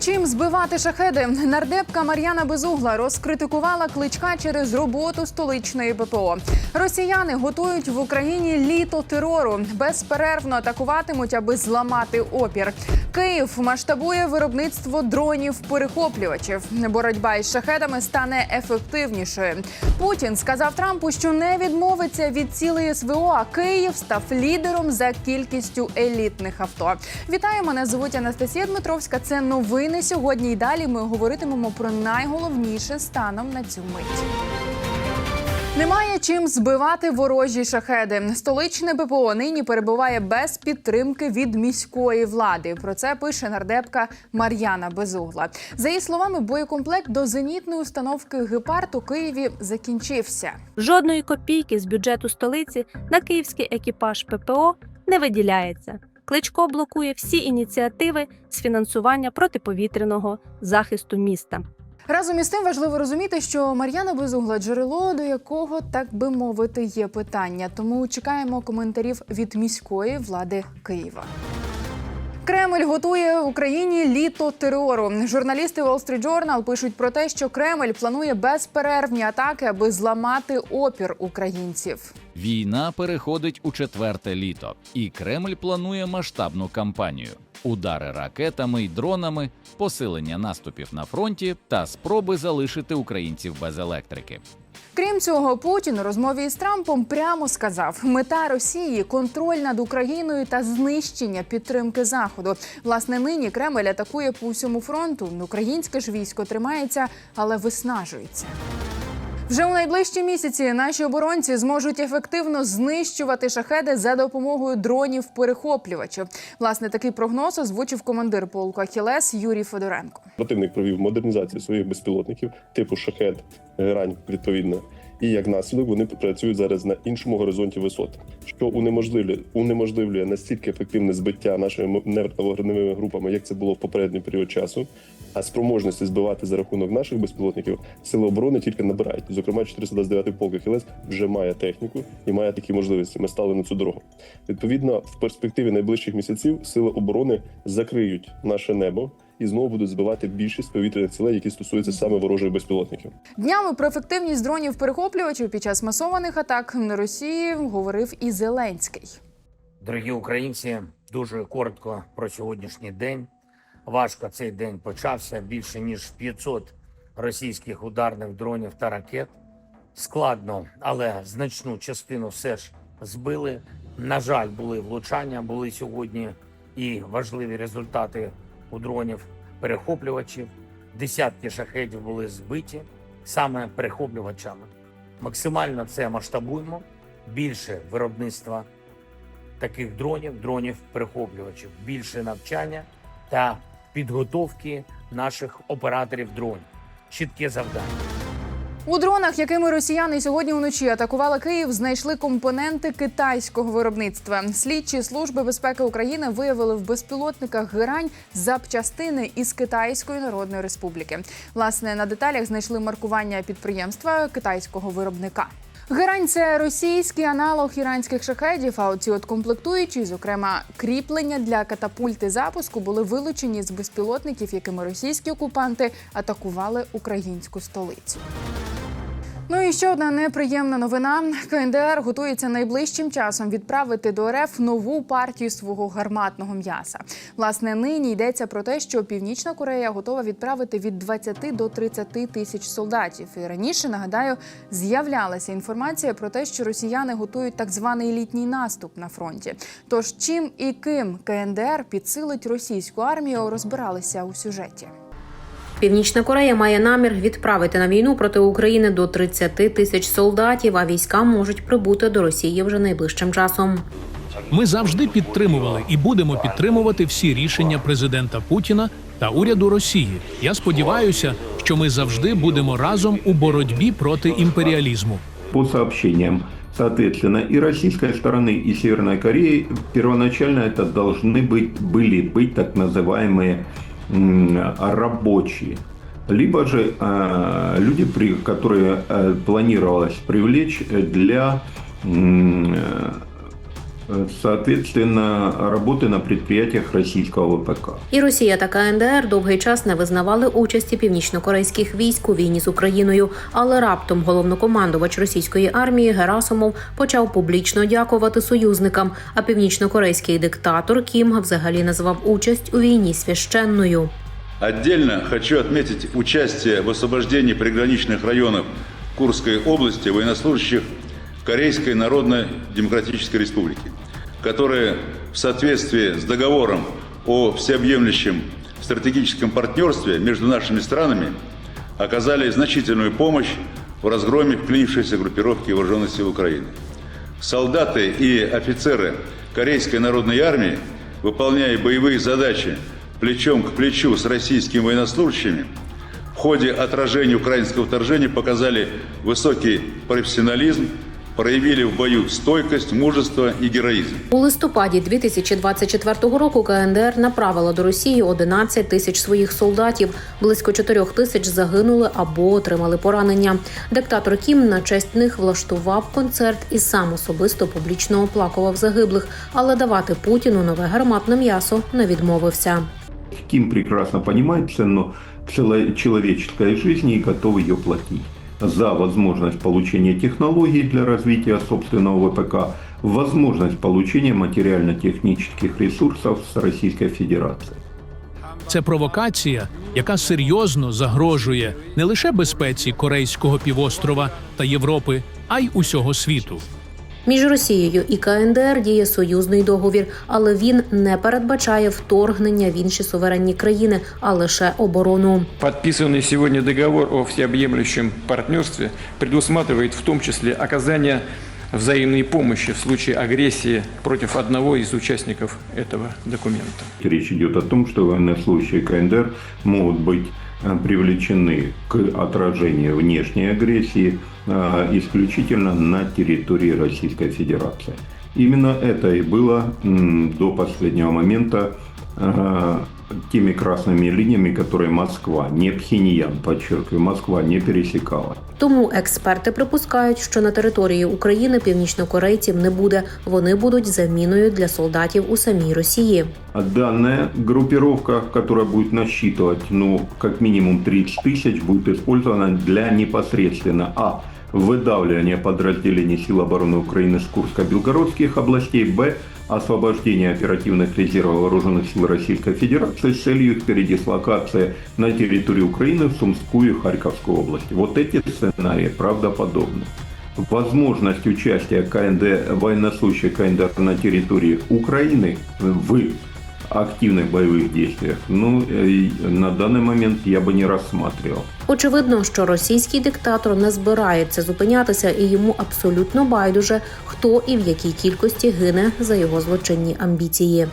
Чим збивати шахеди. Нардепка Мар'яна Безугла розкритикувала кличка через роботу столичної ППО. Росіяни готують в Україні літо терору. Безперервно атакуватимуть, аби зламати опір. Київ масштабує виробництво дронів перехоплювачів. Боротьба із шахедами стане ефективнішою. Путін сказав Трампу, що не відмовиться від цілої СВО. А Київ став лідером за кількістю елітних авто. Вітаю, мене звуть Анастасія Дмитровська. Це новини сьогодні. І далі ми говоритимемо про найголовніше станом на цю мить. Немає чим збивати ворожі шахеди. Столичне ППО нині перебуває без підтримки від міської влади. Про це пише нардепка Мар'яна Безугла. За її словами, боєкомплект до зенітної установки «Гепард» у Києві закінчився. Жодної копійки з бюджету столиці на київський екіпаж ППО не виділяється. Кличко блокує всі ініціативи з фінансування протиповітряного захисту міста. Разом із тим важливо розуміти, що Мар'яна Безугла джерело, до якого так би мовити, є питання. Тому чекаємо коментарів від міської влади Києва. Кремль готує Україні літо терору. Журналісти Wall Street Journal пишуть про те, що Кремль планує безперервні атаки, аби зламати опір українців. Війна переходить у четверте літо, і Кремль планує масштабну кампанію: удари ракетами й дронами, посилення наступів на фронті та спроби залишити українців без електрики. Крім цього, Путін у розмові із Трампом прямо сказав: мета Росії контроль над Україною та знищення підтримки Заходу. Власне, нині Кремль атакує по усьому фронту. Українське ж військо тримається, але виснажується. Вже у найближчі місяці наші оборонці зможуть ефективно знищувати шахеди за допомогою дронів перехоплювачів. Власне, такий прогноз озвучив командир полку Ахілес Юрій Федоренко. Противник провів модернізацію своїх безпілотників, типу шахет, грань, відповідно. І як наслідок вони працюють зараз на іншому горизонті висот, що унеможливлює, унеможливлює настільки ефективне збиття нашими невогневими групами, як це було в попередній період часу. А спроможності збивати за рахунок наших безпілотників сили оборони тільки набирають. Зокрема, 429-й полк Ахілес вже має техніку і має такі можливості. Ми стали на цю дорогу. Відповідно, в перспективі найближчих місяців сили оборони закриють наше небо і знову будуть збивати більшість повітряних цілей, які стосуються саме ворожих безпілотників. Днями про ефективність дронів перехоплювачів під час масованих атак на Росії говорив і Зеленський. Дорогі українці, дуже коротко про сьогоднішній день. Важко цей день почався. Більше ніж 500 російських ударних дронів та ракет. Складно, але значну частину все ж збили. На жаль, були влучання, були сьогодні і важливі результати у дронів перехоплювачів. Десятки шахедів були збиті саме перехоплювачами. Максимально це масштабуємо. Більше виробництва таких дронів, дронів перехоплювачів, більше навчання та підготовки наших операторів дронів. Чітке завдання. У дронах, якими росіяни сьогодні вночі атакували Київ, знайшли компоненти китайського виробництва. Слідчі служби безпеки України виявили в безпілотниках герань запчастини із Китайської Народної Республіки. Власне на деталях знайшли маркування підприємства китайського виробника. Герань це російський аналог іранських шахедів. А оці от комплектуючі, зокрема кріплення для катапульти запуску, були вилучені з безпілотників, якими російські окупанти атакували українську столицю. Ну і ще одна неприємна новина. КНДР готується найближчим часом відправити до РФ нову партію свого гарматного м'яса. Власне, нині йдеться про те, що Північна Корея готова відправити від 20 до 30 тисяч солдатів. І раніше нагадаю, з'являлася інформація про те, що росіяни готують так званий літній наступ на фронті. Тож чим і ким КНДР підсилить російську армію, розбиралися у сюжеті. Північна Корея має намір відправити на війну проти України до 30 тисяч солдатів, а війська можуть прибути до Росії вже найближчим часом. Ми завжди підтримували і будемо підтримувати всі рішення президента Путіна та уряду Росії. Я сподіваюся, що ми завжди будемо разом у боротьбі проти імперіалізму. По сообщениям, соответственно, и российской стороны, и Северной Кореи первоначально это должны быть, были быть так называемые м, рабочие. Либо же э, люди, при, которые э, планировалось привлечь для м, э, Э, Соответственно, работы на предприятиях российского ВПК. І Росія та КНДР довгий час не визнавали участі північнокорейських військ у війні з Україною. Але раптом головнокомандувач російської армії Герасимов почав публічно дякувати союзникам. А північнокорейський диктатор Кім взагалі назвав участь у війні священною. Отдельно хочу отметить участие в освобождении приграничных районов Курской области военнослужащих Корейской Народно-Демократической Республики, которые в соответствии с договором о всеобъемлющем стратегическом партнерстве между нашими странами оказали значительную помощь в разгроме вклинившейся группировки вооруженных сил Украины. Солдаты и офицеры Корейской народной армии, выполняя боевые задачи плечом к плечу с российскими военнослужащими, в ходе отражения украинского вторжения показали высокий профессионализм, проявили в бою стойкость, мужество и героизм. У листопаді 2024 року КНДР направила до Росії 11 тисяч своїх солдатів. Близько 4 тисяч загинули або отримали поранення. Диктатор Кім на честь них влаштував концерт і сам особисто публічно оплакував загиблих, але давати Путіну нове гарматне м'ясо не відмовився. Ким прекрасно понимает цену цело- человеческой жизни и готов ее платить за возможность получения технологий для развития собственного ВПК, возможность получения материально-технических ресурсов с Российской Федерації Це провокація, яка серйозно загрожує не лише безпеці Корейського півострова та Європи, а й усього світу. Між Росією і КНДР діє союзний договір, але він не передбачає вторгнення в інші суверенні країни, а лише оборону. Подписанный сегодня договор о всеобъемлющем партнерстве предусматривает в том числе оказание взаимной помощи в случае агрессии против одного из участников этого документа. Речь идет о том, что военнослужащие КНДР могут быть э, привлечены к отражению внешней агрессии э, исключительно на территории Российской Федерации. Именно это и было до последнего момента э, теми красными линиями, которые Москва, не Пхеньян, подчеркиваю, Москва не пересекала. Тому експерти припускають, що на території України північнокорейців не буде. Вони будуть заміною для солдатів у самій Росії. А Данная группировка, которая будет насчитывать, ну, как минимум 30 тысяч, будет использована для непосредственно а. выдавливания подразделений сил обороны Украины с Курско-Белгородских областей, б. освобождения оперативных резервов вооруженных сил Российской Федерации с целью их передислокации на территорию Украины в Сумскую и Харьковскую области. Вот эти сценарии правдоподобны. Возможность участия КНД, военнослужащих КНДР на территории Украины в активных боевых действиях, ну, э, на данный момент я бы не рассматривал. Очевидно, що російський диктатор не збирається зупинятися, і йому абсолютно байдуже, хто і в якій кількості гине за його злочинні амбіції.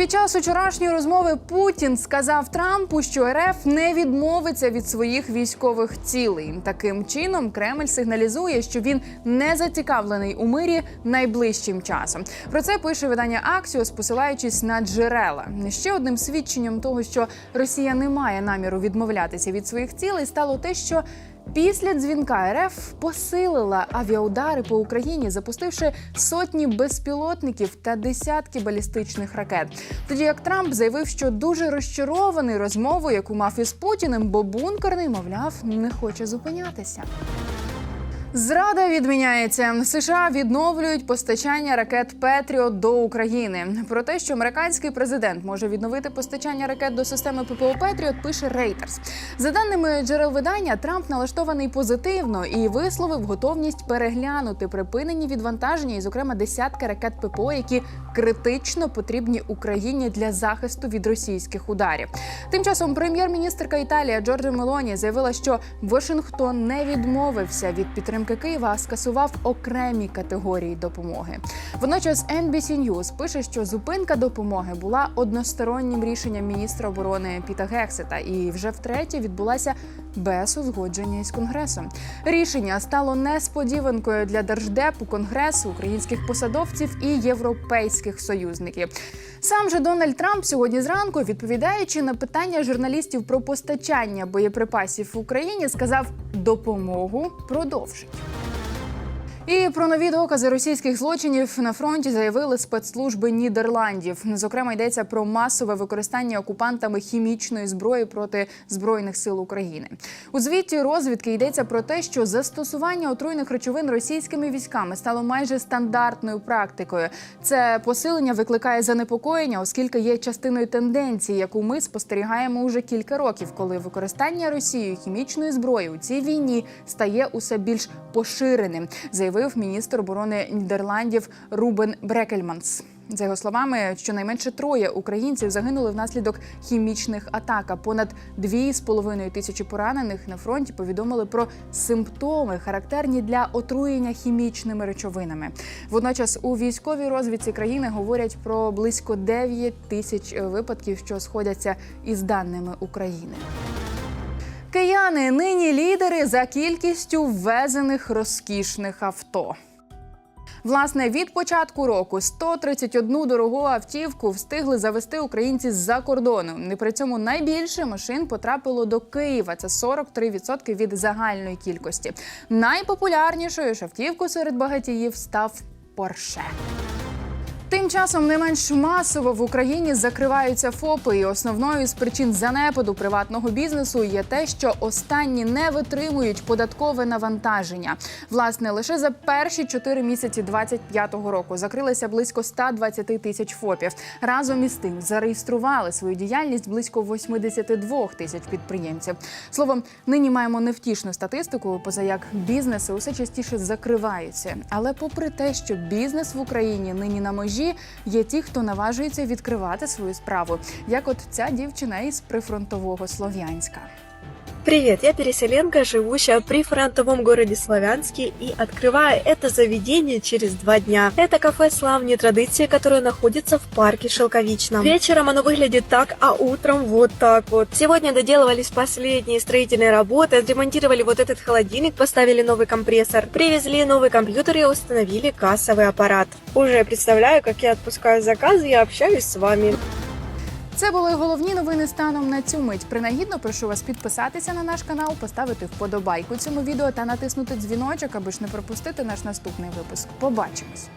Під час вчорашньої розмови Путін сказав Трампу, що РФ не відмовиться від своїх військових цілей. Таким чином, Кремль сигналізує, що він не зацікавлений у мирі найближчим часом. Про це пише видання Аксіос, посилаючись на джерела. Ще одним свідченням того, що Росія не має наміру відмовлятися від своїх цілей, стало те, що Після дзвінка РФ посилила авіаудари по Україні, запустивши сотні безпілотників та десятки балістичних ракет. Тоді як Трамп заявив, що дуже розчарований розмовою, яку мав із Путіним, бо бункерний, мовляв, не хоче зупинятися. Зрада відміняється. США відновлюють постачання ракет Петріот до України. Про те, що американський президент може відновити постачання ракет до системи ППО Петріот, пише Reuters. За даними джерел видання, Трамп налаштований позитивно і висловив готовність переглянути припинені відвантаження, і, зокрема, десятки ракет ППО, які критично потрібні Україні для захисту від російських ударів. Тим часом прем'єр-міністрка Італія Джорджа Мелоні заявила, що Вашингтон не відмовився від підтримки Києва, скасував окремі категорії допомоги. Водночас NBC News пише, що зупинка допомоги була одностороннім рішенням міністра оборони Піта Гексета, і вже втретє відбулася без узгодження із конгресом. Рішення стало несподіванкою для держдепу конгресу, українських посадовців і європейських союзників. Сам же Дональд Трамп сьогодні зранку, відповідаючи на питання журналістів про постачання боєприпасів в Україні, сказав: допомогу продовжить. І про нові докази російських злочинів на фронті заявили спецслужби Нідерландів. Зокрема, йдеться про масове використання окупантами хімічної зброї проти збройних сил України. У звіті розвідки йдеться про те, що застосування отруйних речовин російськими військами стало майже стандартною практикою. Це посилення викликає занепокоєння, оскільки є частиною тенденції, яку ми спостерігаємо уже кілька років, коли використання Росією хімічної зброї у цій війні стає усе більш поширеним, заявив міністр оборони Нідерландів Рубен Брекельманс. За його словами, щонайменше троє українців загинули внаслідок хімічних атак. А понад 2,5 тисячі поранених на фронті повідомили про симптоми, характерні для отруєння хімічними речовинами. Водночас у військовій розвідці країни говорять про близько 9 тисяч випадків, що сходяться із даними України. Кияни нині лідери за кількістю ввезених розкішних авто. Власне, від початку року 131 дорогу автівку встигли завести українці з-за кордону. І при цьому найбільше машин потрапило до Києва. Це 43% від загальної кількості. Найпопулярнішою ж автівкою серед багатіїв став Порше. Тим часом не менш масово в Україні закриваються ФОПи, і основною з причин занепаду приватного бізнесу є те, що останні не витримують податкове навантаження. Власне, лише за перші чотири місяці 2025 року закрилися близько 120 тисяч ФОПів. Разом із тим зареєстрували свою діяльність близько 82 тисяч підприємців. Словом, нині маємо невтішну статистику, поза як бізнеси усе частіше закриваються. Але попри те, що бізнес в Україні нині на межі, є ті, хто наважується відкривати свою справу, як от ця дівчина із прифронтового Слов'янська. Привет, я переселенка, живущая при фронтовом городе Славянске и открываю это заведение через два дня. Это кафе «Славні традиции», которое находится в парке Шелковичном. Вечером оно выглядит так, а утром вот так вот. Сегодня доделывались последние строительные работы, отремонтировали вот этот холодильник, поставили новый компрессор, привезли новый компьютер и установили кассовый аппарат. Уже представляю, как я отпускаю заказы и общаюсь с вами. Це були головні новини станом на цю мить. Принагідно прошу вас підписатися на наш канал, поставити вподобайку цьому відео та натиснути дзвіночок, аби ж не пропустити наш наступний випуск. Побачимось.